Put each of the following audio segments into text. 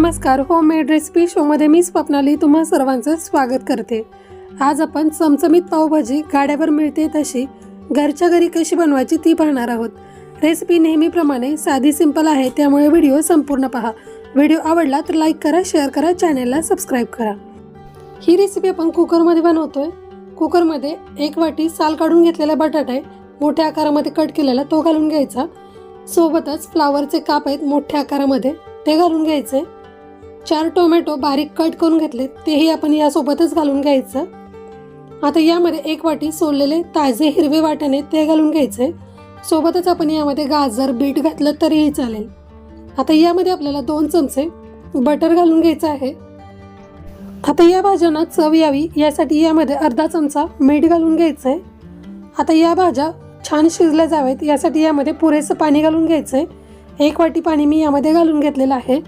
नमस्कार homemade recipe शोमध्ये मी स्वप्नाली तुम्हा सर्वांचं स्वागत करते. आज आपण चमचमीत पावभाजी गाड्यावर मिळते तशी घरच्या घरी कशी बनवायची ती पाहणार आहोत. रेसिपी नेहमीप्रमाणे साधी सिंपल आहे. त्यामुळे व्हिडिओ संपूर्ण पहा. व्हिडिओ आवडला तर लाईक करा शेअर करा चॅनेलला सबस्क्राईब करा. ही रेसिपी आपण कुकरमध्ये बनवतोय. कुकरमध्ये एक वाटी साल काढून घेतलेला बटाटा आहे. मोठ्या आकारामध्ये कट केलेला तो घालून घ्यायचा. सोबतच फ्लावरचे काप आहेत मोठ्या आकारामध्ये. ते घालून घ्यायचे. चार टोमॅटो बारीक कट करून घेतले तेही आपण यासोबतच घालून घ्यायचं. आता यामध्ये एक वाटी सोललेले ताजे हिरवे वाटाणे ते घालून घ्यायचे. सोबतच आपण यामध्ये गाजर बीट घातलं तरीही चालेल. आता यामध्ये आपल्याला दोन चमचे बटर घालून घ्यायचं आहे. आता या भाज्यांना चव यावी यासाठी यामध्ये अर्धा चमचा मीठ घालून घ्यायचं आहे आता या भाज्या छान शिजल्या जाव्यात यासाठी यामध्ये पुरेसं पाणी घालून घ्यायचं आहे एक वाटी पाणी मी यामध्ये घालून घेतलेलं आहे.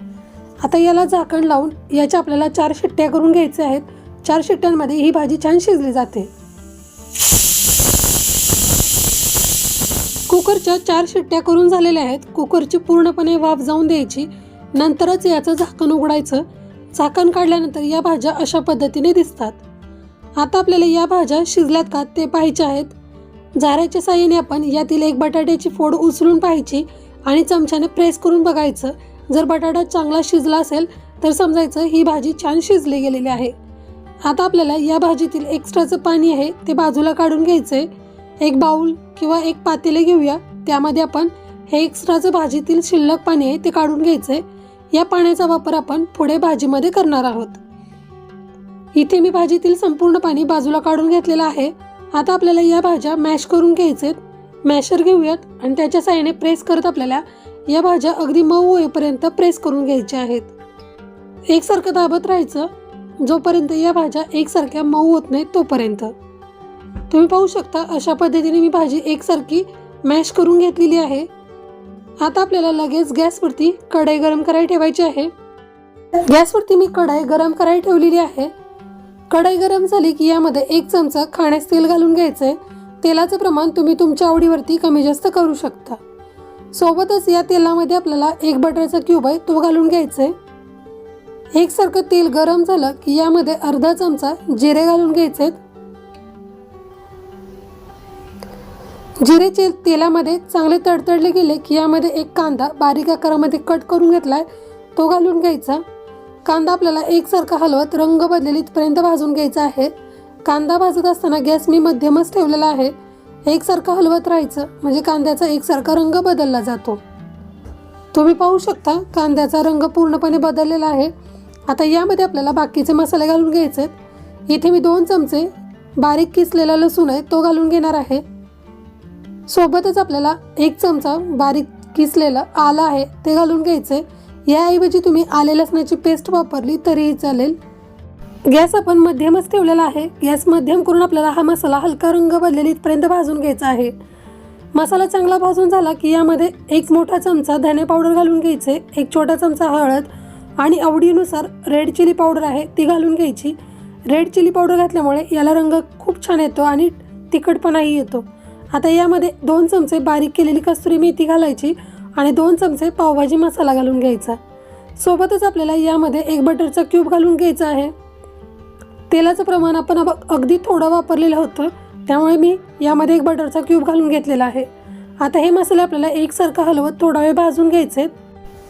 आता याला झाकण लावून याच्या आपल्याला चार शिट्ट्या करून घ्यायच्या आहेत. चार शिट्ट्यांमध्ये ही भाजी छान शिजली जाते. कुकरच्या चार शिट्ट्या करून झालेल्या आहेत. कुकरची पूर्णपणे वाफ जाऊन द्यायची. नंतरच याचं झाकण उघडायचं. झाकण काढल्यानंतर या भाज्या अशा पद्धतीने दिसतात. आता आपल्याला या भाज्या शिजल्यात का ते पाहायचे आहेत. झाऱ्याच्या साह्याने आपण यातील एक बटाट्याची फोड उचलून पाहायची आणि चमच्याने प्रेस करून बघायचं. जर बटाटा चांगला शिजला असेल तर समजायचं ही भाजी छान शिजली गेलेली आहे. आता आपल्याला या भाजीतील एक्स्ट्राचं पाणी आहे ते बाजूला काढून घ्यायचं एक बाऊल किंवा एक पातेले घेऊया त्यामध्ये आपण हे एक्स्ट्राचं भाजीतील शिल्लक पाणी आहे ते काढून घ्यायचं या पाण्याचा वापर आपण पुढे भाजीमध्ये करणार आहोत. इथे मी भाजीतील संपूर्ण पाणी बाजूला काढून घेतलेलं आहे. आता आपल्याला या भाज्या मॅश करून घ्यायचेत. मॅशर घेऊयात आणि त्याच्या साह्याने प्रेस करत आपल्याला या भाज्या अगदी मऊ होईपर्यंत प्रेस करून घ्यायच्या आहेत. एकसारखं दाबत राहायचं जोपर्यंत या भाज्या एकसारख्या मऊ होत नाहीत तोपर्यंत. तुम्ही पाहू शकता अशा पद्धतीने मी भाजी एकसारखी मॅश करून घेतलेली आहे. आता आपल्याला लगेच गॅसवरती कढई गरम करायला ठेवायची आहे. गॅसवरती मी कढई गरम करायला ठेवलेली आहे. कढई गरम झाली की यामध्ये एक चमचा खाण्यास तेल घालून घ्यायचं आहे तेलाचं प्रमाण तुम्ही तुमच्या आवडीवरती कमी जास्त करू शकता. सोबतच या तेलामध्ये आपल्याला एक बटरचा क्यूब आहे तो घालून घ्यायचा आहे एकसारखं तेल गरम झालं की यामध्ये अर्धा चमचा जिरे घालून घ्यायचे आहेत जिरेचे तेलामध्ये चांगले तडतडले गेले की यामध्ये एक कांदा बारीक आकारामध्ये कट करून घेतलाय तो घालून घ्यायचा. कांदा आपल्याला एकसारखा हलवत रंग बदलेलीपर्यंत भाजून घ्यायचा आहे. कांदा भाजत असताना गॅस मी मध्यमच ठेवलेला आहे. एकसारखं हलवत राहायचं. म्हणजे कांद्याचा एकसारखा रंग बदलला जातो. तुम्ही पाहू शकता कांद्याचा रंग पूर्णपणे बदललेला आहे. आता यामध्ये आपल्याला बाकीचे मसाले घालून घ्यायचे इथे मी दोन चमचे बारीक किसलेला लसूण आहे तो घालून घेणार आहे. सोबतच आपल्याला एक चमचा बारीक किसलेलं आलं आहे ते घालून घ्यायचं आहे याऐवजी तुम्ही आले लसणाची पेस्ट वापरली तरीही चालेल. गॅस आपण मध्यमच ठेवलेला आहे. गॅस मध्यम करून आपल्याला हा मसाला हलका रंग बदलेल इथपर्यंत भाजून घ्यायचा आहे. मसाला चांगला भाजून झाला की यामध्ये एक मोठा चमचा धने पावडर घालून घ्यायचे एक छोटा चमचा हळद आणि आवडीनुसार रेड चिली पावडर आहे ती घालून घ्यायची. रेड चिली पावडर घातल्यामुळे याला रंग खूप छान येतो आणि तिखटपणाही येतो. आता यामध्ये दोन चमचे बारीक केलेली कस्तुरी मेथी घालायची आणि दोन चमचे पावभाजी मसाला घालून घ्यायचा. सोबतच आपल्याला यामध्ये एक बटरचा क्यूब घालून घ्यायचा आहे. तेलाचं प्रमाण आपण अगदी थोडं वापरलेलं होतं. त्यामुळे मी यामध्ये एक बटरचा क्यूब घालून घेतलेला आहे. आता हे मसाले आपल्याला एकसारखं हलवत थोडा वेळ भाजून घ्यायचे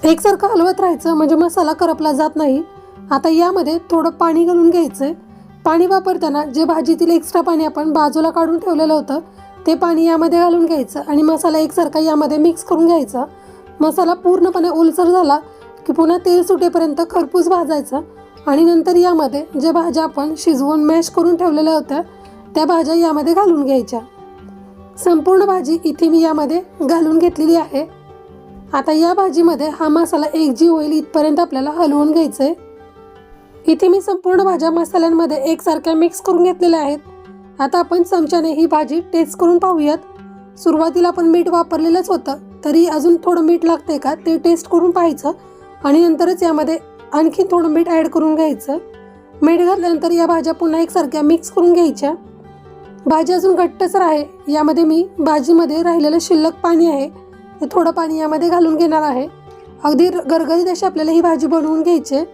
एकसारखं हलवत राहायचं म्हणजे मसाला करपला जात नाही. आता यामध्ये थोडं पाणी घालून घ्यायचं पाणी वापरताना जे भाजीतील एक्स्ट्रा पाणी आपण बाजूला काढून ठेवलेलं होतं ते पाणी यामध्ये घालून घ्यायचं आणि मसाला एकसारखा यामध्ये मिक्स करून घ्यायचा. मसाला पूर्णपणे ओलसर झाला की पुन्हा तेल सुटेपर्यंत खरपूस भाजायचं. आणि नंतर यामध्ये जे भाज्या आपण शिजवून मॅश करून ठेवलेल्या होत्या त्या भाज्या यामध्ये घालून घ्यायच्या. संपूर्ण भाजी इथे मी यामध्ये घालून घेतलेली आहे. आता या भाजीमध्ये हा मसाला एकजीव होईल इथपर्यंत आपल्याला हलवून घ्यायचं आहे इथे मी संपूर्ण भाज्या मसाल्यांमध्ये एकसारख्या मिक्स करून घेतलेल्या आहेत. आता आपण चमच्याने ही भाजी टेस्ट करून पाहूयात. सुरुवातीला आपण मीठ वापरलेलंच होतं तरी अजून थोडं मीठ लागते का ते टेस्ट करून पाहायचं आणि नंतरच यामध्ये आणखी थोडं मीठ ॲड करून घ्यायचं. मीठ घातल्यानंतर या भाज्या पुन्हा एकसारख्या मिक्स करून घ्यायच्या. भाजी अजून घट्टसर आहे. यामध्ये मी भाजीमध्ये राहिलेलं शिल्लक पाणी आहे. ते थोडं पाणी यामध्ये घालून घेणार आहे. अगदी गरगरीत अशी आपल्याला ही भाजी बनवून घ्यायची आहे.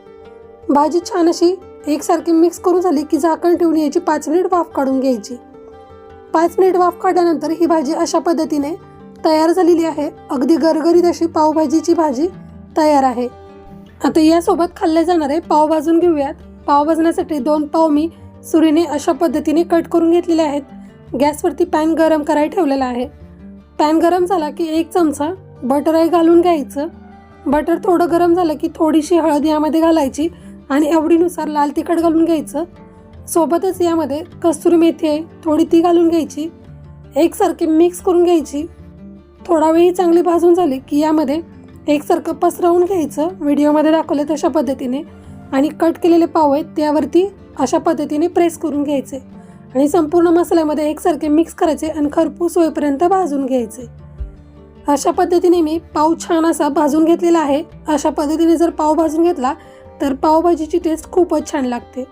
भाजी छान अशी एकसारखी मिक्स करून झाली की झाकण ठेवून यायची पाच मिनिट वाफ काढून घ्यायची. पाच मिनिट वाफ काढल्यानंतर ही भाजी अशा पद्धतीने तयार झालेली आहे. अगदी गरगरीत अशी पावभाजीची भाजी तयार आहे. आता यासोबत खाल्ले जाणारे पाव भाजून घेऊयात. पाव भाजण्यासाठी दोन पाव मी सुरीने अशा पद्धतीने कट करून घेतलेले आहेत. गॅसवरती पॅन गरम करायला ठेवलेला आहे. पॅन गरम झाला की एक चमचा बटर आहे घालून घ्यायचं. बटर थोडं गरम झालं की थोडीशी हळद यामध्ये घालायची आणि आवडीनुसार लाल तिखट घालून घ्यायचं. सोबतच यामध्ये कस्तुरी मेथी आहे थोडी ती घालून घ्यायची. एकसारखी मिक्स करून घ्यायची. थोडा वेळी चांगली भाजून झाली की यामध्ये एकसारखं पसरवून घ्यायचं. व्हिडिओमध्ये दाखवलं तशा पद्धतीने आणि कट केलेले पाव आहेत त्यावरती अशा पद्धतीने प्रेस करून घ्यायचे. आणि संपूर्ण मसाल्यामध्ये एकसारखे मिक्स करायचे आणि खरपूस होईपर्यंत भाजून घ्यायचे. अशा पद्धतीने मी पाव छान असा भाजून घेतलेला आहे. अशा पद्धतीने जर पाव भाजून घेतला तर पावभाजीची टेस्ट खूपच छान लागते.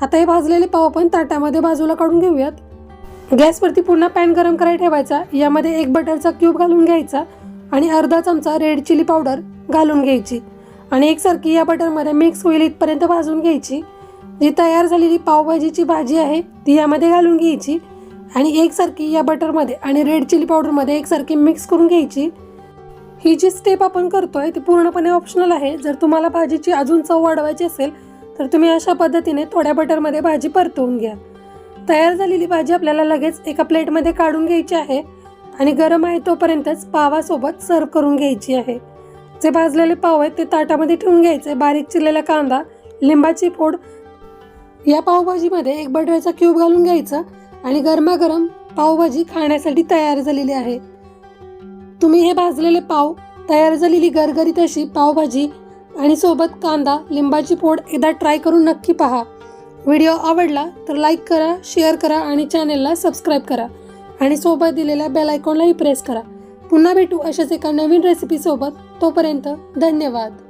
आता हे भाजलेले पाव आपण ताटामध्ये बाजूला काढून घेऊयात. गॅसवरती पुन्हा पॅन गरम करायला ठेवायचा. यामध्ये एक बटरचा क्यूब घालून घ्यायचा. आणि अर्धा चमचा रेड चिली पावडर घालून घ्यायची. आणि एकसारखी या बटरमध्ये मिक्स होईल इथपर्यंत भाजून घ्यायची. जी तयार झालेली पावभाजीची भाजी आहे ती यामध्ये घालून घ्यायची. आणि एकसारखी या बटरमध्ये आणि रेड चिली पावडरमध्ये एकसारखी मिक्स करून घ्यायची. ही जी स्टेप आपण करतोय ती पूर्णपणे ऑप्शनल आहे. जर तुम्हाला भाजीची अजून चव वाढवायची असेल तर तुम्ही अशा पद्धतीने थोड्या बटरमध्ये भाजी परतवून घ्या. तयार झालेली भाजी आपल्याला लगेच एका प्लेटमध्ये काढून घ्यायची आहे. आणि गरम आहे तोपर्यंतच पावासोबत सर्व करून घ्यायची आहे. जे भाजलेले पाव आहेत ते ताटामध्ये ठेवून घ्यायचे. बारीक चिरलेला कांदा लिंबाची फोड या पावभाजीमध्ये एक बटरचा क्यूब घालून घ्यायचा आणि गरमागरम पावभाजी खाण्यासाठी तयार झालेली आहे. तुम्ही हे भाजलेले पाव तयार झालेली गरगरीत अशी पावभाजी आणि सोबत कांदा लिंबाची फोड एकदा ट्राय करून नक्की पहा. व्हिडिओ आवडला तर लाईक करा शेअर करा आणि चॅनेलला सबस्क्राईब करा. आणि सोबत दिलेल्या बेल आयकॉनलाही प्रेस करा. पुन्हा भेटू अशाच एका नवीन रेसिपीसोबत तोपर्यंत धन्यवाद.